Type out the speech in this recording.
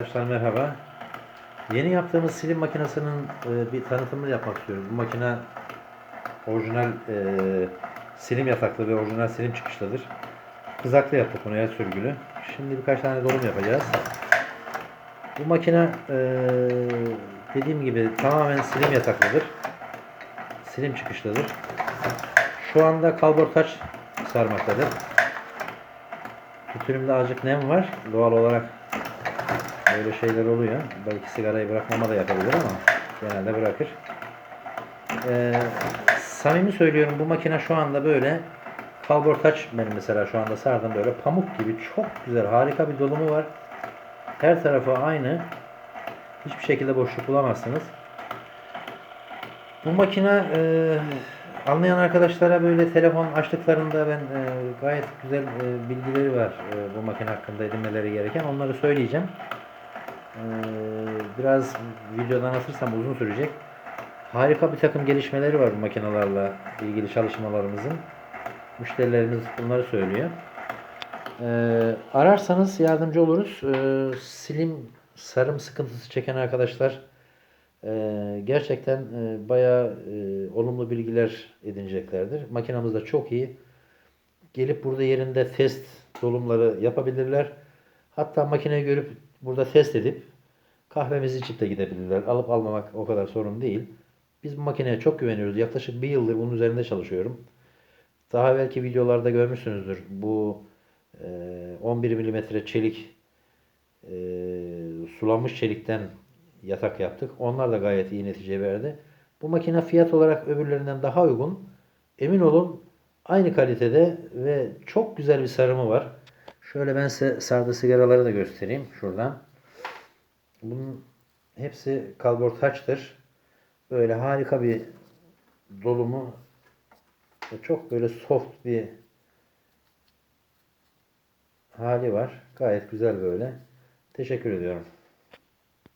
Arkadaşlar merhaba. Yeni yaptığımız silim makinesinin e, bir tanıtımını yapmak istiyorum. Bu makine orijinal e, silim yataklı ve orijinal silim çıkışlıdır. Kızaklı yaptık bunu el sürgülü. Şimdi birkaç tane dolum yapacağız. Bu makine e, dediğim gibi tamamen silim yataklıdır. Silim çıkışlıdır. Şu anda kalbortaç sarmaktadır. Tütünümde azıcık nem var. Doğal olarak Böyle şeyler oluyor. Belki sigarayı bırakmama da yapabilir ama genelde bırakır. Ee, samimi söylüyorum bu makine şu anda böyle kalbortaç benim mesela şu anda sardım böyle pamuk gibi çok güzel harika bir dolumu var. Her tarafı aynı. Hiçbir şekilde boşluk bulamazsınız. Bu makine e, anlayan arkadaşlara böyle telefon açtıklarında ben e, gayet güzel e, bilgileri var e, bu makine hakkında edinmeleri gereken. Onları söyleyeceğim. Ee, biraz videodan anlatırsam uzun sürecek. Harika bir takım gelişmeleri var bu makinelerle ilgili çalışmalarımızın. Müşterilerimiz bunları söylüyor. Ee, ararsanız yardımcı oluruz. Ee, silim sarım sıkıntısı çeken arkadaşlar e, gerçekten e, bayağı e, olumlu bilgiler edineceklerdir. Makinamız da çok iyi. Gelip burada yerinde test dolumları yapabilirler. Hatta makineyi görüp burada test edip kahvemizi içip de gidebilirler. Alıp almamak o kadar sorun değil. Biz bu makineye çok güveniyoruz. Yaklaşık bir yıldır bunun üzerinde çalışıyorum. Daha belki videolarda görmüşsünüzdür. Bu e, 11 mm çelik e, sulanmış çelikten yatak yaptık. Onlar da gayet iyi netice verdi. Bu makine fiyat olarak öbürlerinden daha uygun. Emin olun aynı kalitede ve çok güzel bir sarımı var. Şöyle ben size sardığı sigaraları da göstereyim şuradan. Bunun hepsi kalbortaçtır. Böyle harika bir dolumu çok böyle soft bir hali var. Gayet güzel böyle. Teşekkür ediyorum.